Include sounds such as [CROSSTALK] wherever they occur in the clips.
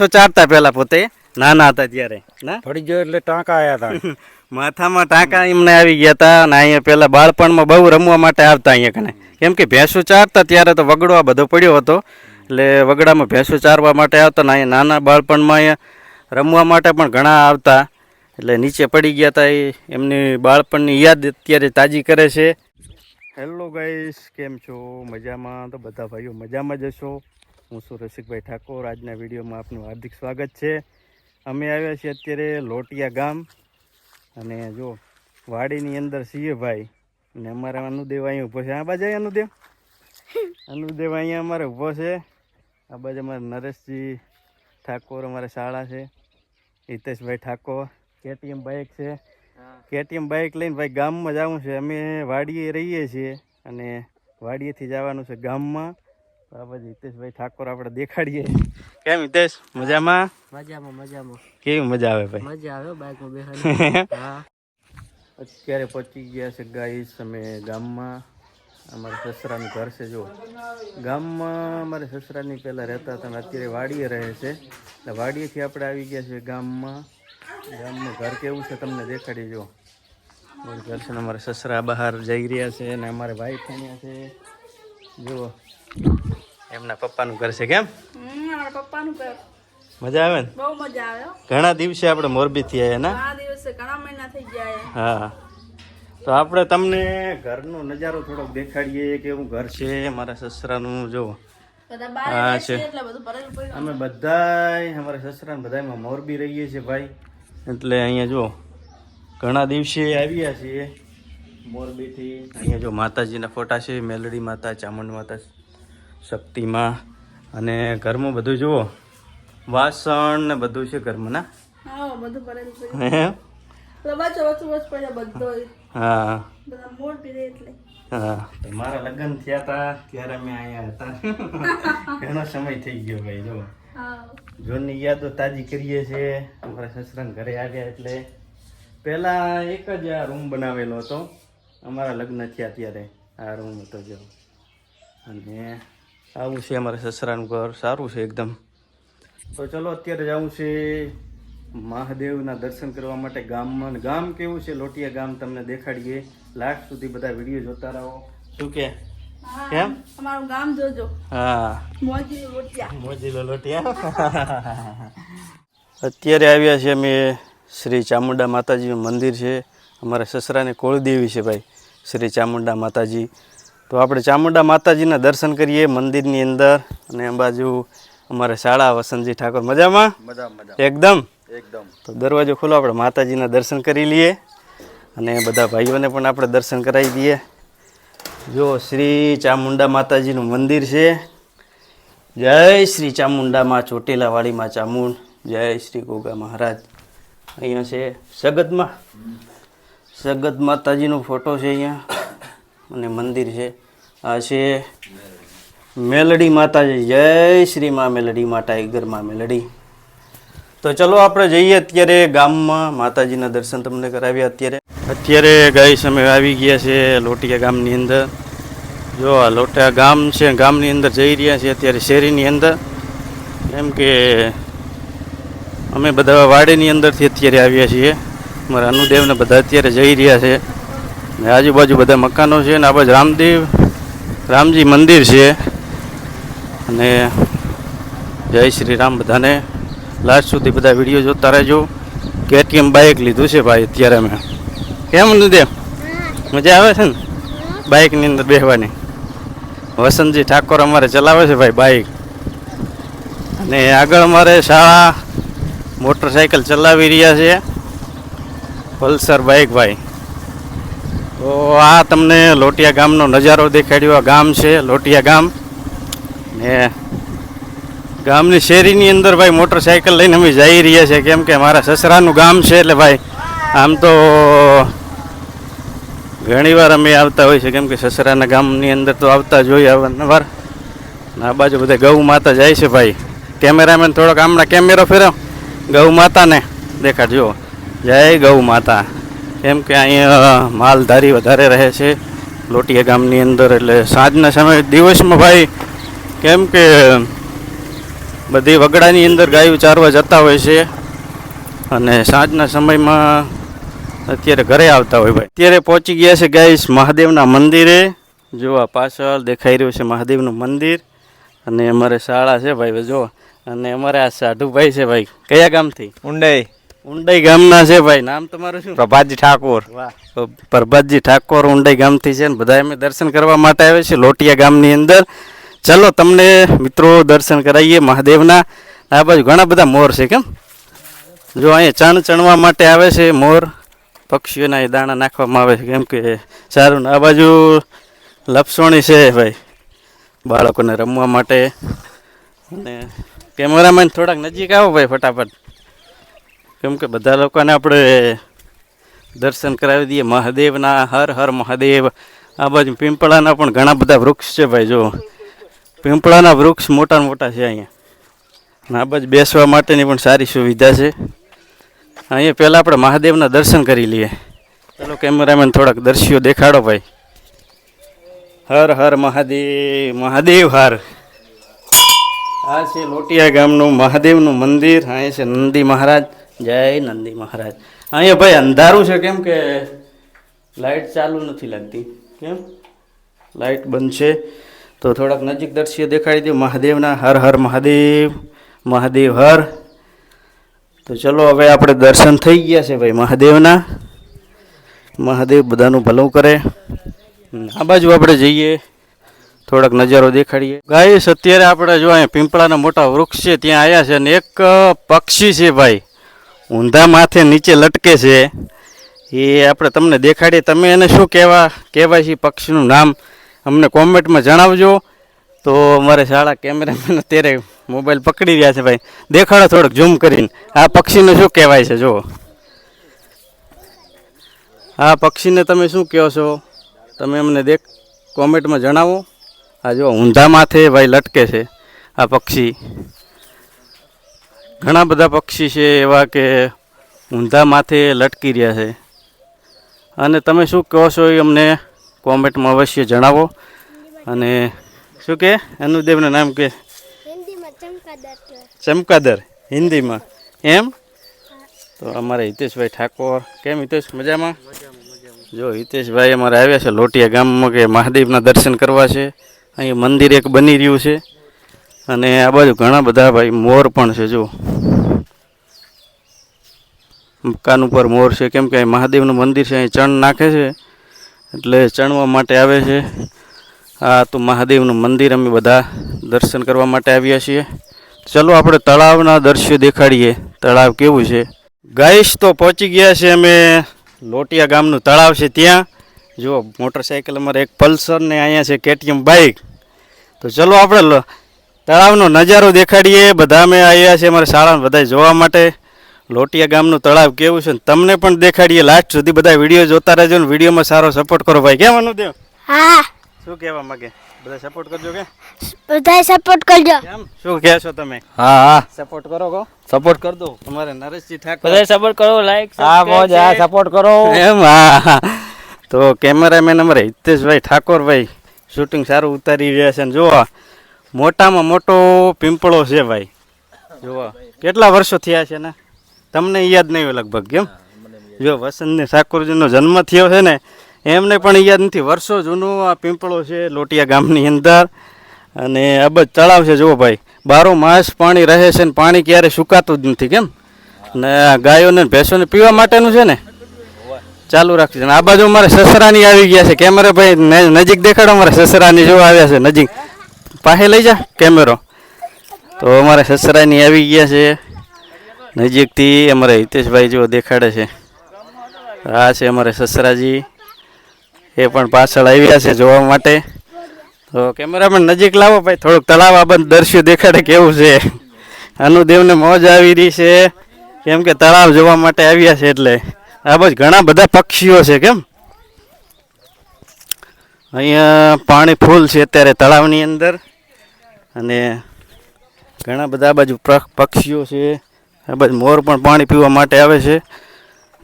ભેંસો ચારતા પેલા પોતે. નાના હતા ત્યારે. ના? પડી ગયો એટલે ટાંકા આવ્યા હતા [LAUGHS] માથામાં ટાંકા એમને આવી ગયા હતા અને અહીંયા પેલા બાળપણમાં બહુ રમવા માટે આવતા અહીંયા કને કેમ કે ભેંસો ચારતા ત્યારે તો વગડો આ બધો પડ્યો હતો. એટલે વગડામાં ભેંસો ચારવા માટે આવતા ને અહીંયા નાના બાળપણમાં અહીંયા રમવા માટે પણ ઘણા આવતા. એટલે નીચે પડી ગયા હતા એ. એમની બાળપણની યાદ અત્યારે તાજી કરે છે. હેલો ગાઈસ કેમ છો? મજામાં? તો બધા ભાઈઓ મજામાં જ હશો? હું છું રસિકભાઈ ઠાકોર. આજના વિડીયોમાં આપનું હાર્દિક સ્વાગત છે. અમે આવ્યા છીએ અત્યારે લોટિયા ગામ. અને જો વાડીની અંદર છીએ ભાઈ. અને અમારા અનુદેવ અહીંયા ઊભો છે. આ બાજુ અનુદેવ? [LAUGHS] અનુદેવ અહીંયા અમારે ઊભો છે. આ બાજુ અમારે નરેશજી ઠાકોર અમારે શાળા છે. હિતેશભાઈ ઠાકોર. કેટીએમ બાઇક છે. કેટીએમ બાઇક લઈને ભાઈ ગામમાં જવું છે. અમે વાડીએ રહીએ છીએ. અને વાડીએથી જવાનું છે ગામમાં. બાજુ હિતેશભાઈ ઠાકોર આપણે દેખાડીએ. કેમ હિતેશ? મજામાં? મજામાં મજામાં. કેવી મજા આવે ભાઈ? મજા આવે બાઇકમાં બેસાડી [LAUGHS] હા. અત્યારે પહોંચી ગયા છે ગાઈસ અમે ગામમાં. અમારા સસરાનું ઘર છે જો ગામમાં અમારે સસરાની પહેલાં રહેતા હતા અત્યારે વાડીએ રહે છે. એટલે વાડીએથી આપણે આવી ગયા છે ગામમાં. ગામનું ઘર કેવું છે તમને દેખાડી જો ઘર છે અમારા સસરા બહાર જઈ રહ્યા છે અને અમારે ભાઈ થયા છે. જુઓ. એમના પપ્પાનું ઘર છે કેમ? પપ્પાનું ઘર. મજા આવે ને? બહુ મજા આવે ઘણા દિવસે આપણે મોરબીથી આવ્યા ના? ઘણા દિવસે ઘણા મહિના થઈ ગયા હા. તો આપણે તમને ઘરનો નજારો થોડોક દેખાડીએ કેવું ઘર છે મારા સસરાનું જો. હા, છે. અમે બધાય અમારા સસરાને બધાયમાં મોરબી રહીએ છીએ ભાઈ. એટલે અહીંયા જો ઘણા દિવસે આવ્યા છીએ મોરબીથી. અહીંયા જો માતાજીના ફોટા છે મેલડી માતા ચામુંડ માતા. શક્તિમાં અને ઘરમાં બધું જુઓ. વાસણ ને બધું છે ઘરમાં ના મારા લગ્ન થયા હતા ત્યારે અમે અહીંયા હતા. [LAUGHS] ઘણો સમય થઈ ગયો ભાઈ જો. જૂની યાદો તાજી કરીએ છીએ. અમારા સસરાના ઘરે આવ્યા એટલે. પહેલાં એક જ આ રૂમ બનાવેલો હતો. અમારા લગ્ન થયા ત્યારે આ રૂમ હતો જો. અને આવું છે અમારા સસરાનું ઘર. સારું છે એકદમ. તો ચલો અત્યારે જવું છે મહાદેવના દર્શન કરવા માટે ગામમાં. ગામ કેવું છે? લોટિયા ગામ તમને દેખાડીએ. લાસ્ટ સુધી બધા વીડિયો જોતા રહો. શું કે? કેમ? અમારું ગામ જોજો. હા. મોજી લોટિયા. મોજીલો લોટિયા. [LAUGHS] અત્યારે આવ્યા છે અમે શ્રી ચામુંડા માતાજીનું મંદિર છે. અમારા સસરાને કોળદેવી છે ભાઈ. શ્રી ચામુંડા માતાજી. તો આપણે ચામુંડા માતાજીના દર્શન કરીએ મંદિરની અંદર. અને આ બાજુ અમારે શાળા વસંતજી ઠાકોર. મજામાં? મજા મજા. એકદમ? એકદમ. તો દરવાજો ખોલો આપણે માતાજીના દર્શન કરી લઈએ. અને બધા ભાઈઓને પણ આપણે દર્શન કરાવી દઈએ. જો શ્રી ચામુંડા માતાજીનું મંદિર છે. જય શ્રી ચામુંડામાં ચોટીલાવાળીમાં ચામુંડ. જય શ્રી ગોગા મહારાજ. અહીંયા છે સગતમાં સગત માતાજીનો ફોટો છે અહીંયા. અને મંદિર છે. આ છે મેલડી માતાજી. જય શ્રી મા મેલડી મા ટાઈગર મા મેલડી. તો ચલો આપણે જઈએ અત્યારે ગામમાં. માતાજીના દર્શન તમને કરાવ્યા અત્યારે. અત્યારે ગાય અમે આવી ગયા છે લોટિયા ગામની અંદર. જો આ લોટિયા ગામ છે, ગામની અંદર જઈ રહ્યા છીએ અત્યારે શેરીની અંદર. એમ કે અમે બધા વાડીની અંદરથી અત્યારે આવ્યા છીએ. મારા અનુદેવને બધા અત્યારે જઈ રહ્યા છે. ને આજુબાજુ બધા મકાનો છે ને આ બાજુ રામદેવ રામજી મંદિર છે. અને જય શ્રી રામ બધાને. લાસ્ટ સુધી બધા વીડિયો જોતા રહેજો. કેટીએમ બાઇક લીધું છે ભાઈ અત્યારે અમે. કેમ લીધે મજા આવે છે ને? બાઇકની અંદર બેસવાની વસંતજી ઠાકોર અમારે ચલાવે છે ભાઈ બાઇક અને આગળ અમારે શાળા મોટરસાઇકલ ચલાવી રહ્યા છે. પલ્સર બાઇક ભાઈ. તો આ તમને લોટિયા ગામનો નજારો દેખાડ્યો. આ ગામ છે, લોટિયા ગામ. ને ગામની શેરીની અંદર ભાઈ મોટરસાઇકલ લઈને અમે જઈ રહ્યા છીએ. કેમ કે મારા સસરાનું ગામ છે એટલે ભાઈ આમ તો ઘણીવાર અમે આવતા હોય છે. કેમ કે સસરાના ગામની અંદર તો આવતા જ હોઈએ અવારનવાર. આ બાજુ બધા ગૌ માતા જાય છે ભાઈ. કેમેરામેન થોડોક હમણાં કેમેરો ફેરવ ગૌ માતાને દેખાડજો જય ગૌ માતા. કેમ કે અહીંયા માલધારી વધારે રહે છે લોટિયા ગામની અંદર. એટલે સાંજના સમયે દિવસમાં ભાઈ, કેમ કે બધી વગડાની અંદર ગાયો ચારવા જતા હોય છે અને સાંજના સમયમાં અત્યારે ઘરે આવતા હોય ભાઈ. અત્યારે પહોંચી ગયા છે ગાઈસ મહાદેવના મંદિરે. જો આ પાછળ દેખાઈ રહ્યું છે મહાદેવનું મંદિર. અને અમારે શાળા છે ભાઈ, જો. અને અમારે આ સાધુભાઈ છે ભાઈ. કયા ગામથી? ઊંડાઈ ઉંડાઈ ગામના છે ભાઈ નામ તમારું શું? પ્રભાતજી ઠાકોર. વાહ. પ્રભાતજી ઠાકોર ઉંડાઈ ગામથી છે ને બધા અમે દર્શન કરવા માટે આવે છે લોટિયા ગામની અંદર. ચલો તમને મિત્રો દર્શન કરાવીએ મહાદેવના. આ બાજુ ઘણા બધા મોર છે કેમ? જો અહીંયા ચણ ચણવા માટે આવે છે મોર પક્ષીઓના એ દાણા નાખવામાં આવે છે કેમ કે સારું ને આ બાજુ લપસોણી છે ભાઈ બાળકોને રમવા માટે. અને કેમેરામેન થોડાક નજીક આવો ભાઈ ફટાફટ. કેમ કે બધા લોકોને આપણે દર્શન કરાવી દઈએ. મહાદેવના હર હર મહાદેવ. આ બાજુ પીંપળાના પણ ઘણા બધા વૃક્ષ છે ભાઈ, જો. પીંપળાના વૃક્ષ મોટા મોટા છે અહીંયા. આ બાજુ બેસવા માટેની પણ સારી સુવિધા છે. અહીંયા પહેલાં આપણે મહાદેવના દર્શન કરી લઈએ. ચલો કેમેરામેન થોડાક દર્શીઓ દેખાડો ભાઈ. હર હર મહાદેવ મહાદેવ હર. આ છે લોટિયા ગામનું મહાદેવનું મંદિર અહીંયા છે નંદી મહારાજ. જય નંદી મહારાજ. અહીંયા ભાઈ અંધારું છે કેમ કે લાઇટ ચાલુ નથી લાગતી? કેમ? લાઇટ બંધ છે. તો થોડાક નજીક દર્શીએ દેખાડી દઉં મહાદેવના હર હર મહાદેવ મહાદેવ હર. તો ચલો હવે આપણે દર્શન થઈ ગયા છે ભાઈ મહાદેવના. મહાદેવ બધાનું ભલું કરે. આ બાજુ આપણે જઈએ. થોડાક નજારો દેખાડીએ. ગાઈસ અત્યારે આપણે જો અહીંયા પીંપળાના મોટા વૃક્ષ છે, ત્યાં આવ્યા છે અને એક પક્ષી છે ભાઈ. ઊંધા માથે નીચે લટકે છે. એ આપણે તમને દેખાડીએ. તમે એને શું કહેવા, કહેવાય છે પક્ષીનું નામ? અમને કોમેન્ટમાં જણાવજો. તો અમારે શાળા કેમેરામેન અત્યારે મોબાઈલ પકડી રહ્યા છે ભાઈ. દેખાડો થોડુંક, ઝૂમ કરીને. આ પક્ષીને શું કહેવાય છે જો આ પક્ષીને તમે શું કહો છો? તમે અમને દેખ કોમેન્ટમાં જણાવો. આ જો ઊંધા માથે ભાઈ લટકે છે આ પક્ષી. ઘણા બધા પક્ષી છે એવા કે ઊંધા માથે લટકી રહ્યા છે. અને તમે શું કહો છો એ અમને કોમેન્ટમાં અવશ્ય જણાવો. અને શું કે? અનુદેવનું નામ કે? હિન્દીમાં ચમકાદાર કહેવાય ચમકાદર હિન્દીમાં. એમ? તો અમારે હિતેશભાઈ ઠાકોર. કેમ હિતેશ મજામાં. જો હિતેશભાઈ અમારે આવ્યા છે લોટિયા ગામમાં કે મહાદેવના દર્શન કરવા છે. અહીં મંદિર એક બની રહ્યું છે. અને આ બાજુ ઘણા બધા ભાઈ મોર પણ છે જો મકાન ઉપર મોર છે. કેમ કે અહીં મહાદેવનું મંદિર છે, અહીં ચણ નાખે છે. એટલે ચણવા માટે આવે છે. આ તો મહાદેવનું મંદિર, અમે બધા દર્શન કરવા માટે આવ્યા છીએ. ચલો આપણે તળાવના દ્રશ્યો દેખાડીએ. તળાવ કેવું છે? ગાઈશ તો પહોંચી ગયા છે અમે. લોટિયા ગામનું તળાવ છે ત્યાં. જુઓ મોટરસાઇકલ અમારે એક પલ્સર ને અહીંયા છે કેટીએમ બાઇક તો ચલો આપણે તળાવનો નજારો દેખાડીએ. બધા અમે આવ્યા છે અમારે શાળાને બધા જોવા માટે. લોટિયા ગામનું તળાવ કેવું છે ને તમને પણ દેખાડીએ. લાસ્ટ સુધી બધા વીડિયો જોતા રહેજો ને વિડીયોમાં સારો સપોર્ટ કરો ભાઈ. કેમ અનુદેવ? હા. શું કહેવા માંગે? બધા સપોર્ટ કરજો કે? બધા સપોર્ટ કરજો. કેમ? શું કહેશો તમે? હા હા. સપોર્ટ કરો કો સપોર્ટ કર દો તમારે નરેશજી ઠાકોર. બધા સપોર્ટ કરો લાઈક હા મોજ હા સપોર્ટ કરો. એમ હા. તો કેમેરામેન અમારે હિતેશભાઈ ઠાકોરભાઈ શૂટિંગ સારું ઉતારી રહ્યા છે ને જોવા, મોટામાં મોટો પીંપળો છે ભાઈ. જોવા, કેટલા વર્ષો થયા છે ને? તમને યાદ નહીં હોય લગભગ કેમ? જો વસંતને ઠાકોરજીનો જન્મ થયો છે ને, એમને પણ યાદ નથી. વર્ષો જૂનો આ પીંપળો છે લોટિયા ગામની અંદર. અને અબજ તળાવ છે જુઓ ભાઈ. બારો માસ પાણી રહે છે ને, પાણી ક્યારે સુકાતું જ નથી કેમ? ને ગાયોને ભેંસોને પીવા માટેનું છે ને? ચાલુ રાખજો. આ બાજુ અમારે સસરાની આવી ગયા છે. કેમેરા ભાઈ નજીક દેખાડો, અમારે સસરાની જોવા આવ્યા છે નજીક. પાસે લઈ જા કેમેરો. તો અમારે સસરાની આવી ગયા છે. નજીકથી અમારે હિતેશભાઈ જો દેખાડે છે. આ છે અમારે સસરાજી. એ પણ પાછળ આવ્યા છે જોવા માટે. તો કેમેરામેન નજીક લાવો ભાઈ. થોડુંક તળાવ આ બંધ દર્શ્યો દેખાડે કેવું છે. અનુદેવને મોજ આવી રહી છે. કેમ કે તળાવ જોવા માટે આવ્યા છે એટલે. આ બસ ઘણા બધા પક્ષીઓ છે કેમ? અહીંયા પાણી ફૂલ છે અત્યારે તળાવની અંદર. અને ઘણા બધા બાજુ પક્ષીઓ છે. આ બાજુ મોર પણ પાણી પીવા માટે આવે છે.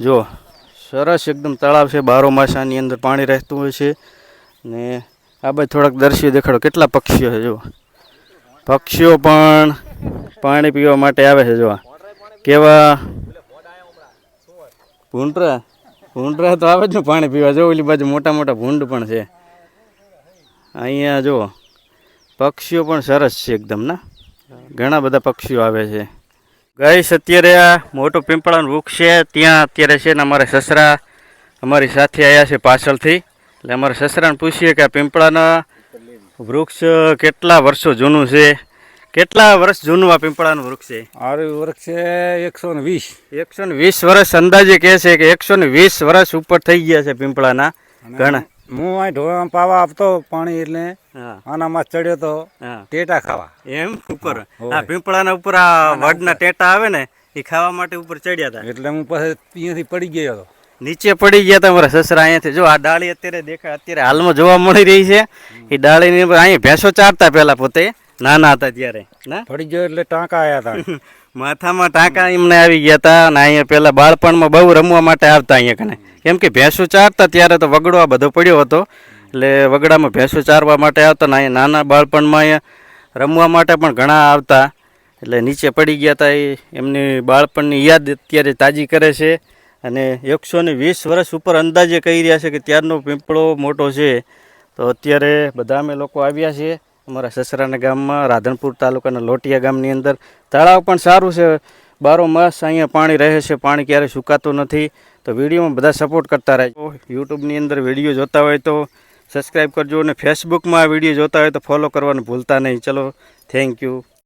જો, સરસ એકદમ તળાવ છે. બારો માસાની અંદર પાણી રહેતું હોય છે. ને આ બાજુ થોડાક દર્શ્યો દેખાડો. કેટલા પક્ષીઓ છે જો પક્ષીઓ પણ પાણી પીવા માટે આવે છે જો કેવા ભૂંડરા? ભૂંડરા તો આવે જ ને પાણી પીવા. જો ઓલી બાજુ મોટા મોટા ભૂંડ પણ છે. અહીંયા જો પક્ષીઓ પણ સરસ છે એકદમ, ના? ઘણા બધા પક્ષીઓ આવે છે. ગઈશ અત્યારે આ મોટું પીંપળાનું વૃક્ષ છે. ત્યાં અત્યારે છે ને અમારે સસરા અમારી સાથે આવ્યા છે પાછળથી. એટલે અમારે સસરાને પૂછીએ કે આ પીંપળાના વૃક્ષ કેટલા વર્ષો જૂનું છે? કેટલા વર્ષ જૂનું આ પીંપળાનું વૃક્ષ છે? આરું વૃક્ષ છે એકસો ને વીસ. એકસો ને વીસ વર્ષ અંદાજે કહે છે કે એકસો ને વીસ વર્ષ ઉપર થઈ ગયા છે પીંપળાના ઘણા. હું અહીં ઢોળા પાવા આપતો પાણી એટલે આનામાં ચડ્યો તો ટેટા ખાવા. એમ? ઉપર? આ પીંપળાના ઉપર આ વડના ટેટા આવે ને એ ખાવા માટે ઉપર ચડ્યા હતા. એટલે હું પાસે અહીંયાથી પડી ગયો હતો. નીચે પડી ગયા તમારા સસરા અહીંયાથી. જો આ ડાળી અત્યારે દેખાય અત્યારે હાલમાં જોવા મળી રહી છે. એ ડાળીની અહીંયા ભેંસો ચારતા પહેલા પોતે. નાના હતા ત્યારે. ના? પડી ગયો એટલે ટાંકા આવ્યા હતા [LAUGHS] માથામાં ટાંકા એમને આવી ગયા હતા અને અહીંયા પહેલાં બાળપણમાં બહુ રમવા માટે આવતા અહીંયા કને કેમ કે ભેંસો ચારતા ત્યારે તો વગડો આ બધો પડ્યો હતો. એટલે વગડામાં ભેંસો ચારવા માટે આવતા ને અહીંયા નાના બાળપણમાં અહીંયા રમવા માટે પણ ઘણા આવતા. એટલે નીચે પડી ગયા હતા એ એમની બાળપણની યાદ અત્યારે તાજી કરે છે. અને એકસો ને વીસ વર્ષ ઉપર અંદાજે કહી રહ્યા છે કે ત્યારનો પીંપળો મોટો છે. તો અત્યારે બધા અમે લોકો આવ્યા છીએ. અમારા સસરાના ગામમાં, રાધનપુર તાલુકાના લોટિયા ગામની અંદર. તળાવ પણ સારું છે. બારો માસ અહીંયા પાણી રહે છે. પાણી ક્યારેય સુકાતું નથી. તો વિડીયોમાં બધા સપોર્ટ કરતા રહેજો. યુટ્યુબની અંદર વીડિયો જોતા હોય તો સબસ્ક્રાઈબ કરજો અને ફેસબુકમાં આ વીડિયો જોતા હોય તો ફોલો કરવાનું ભૂલતા નહીં. ચલો થેન્ક યુ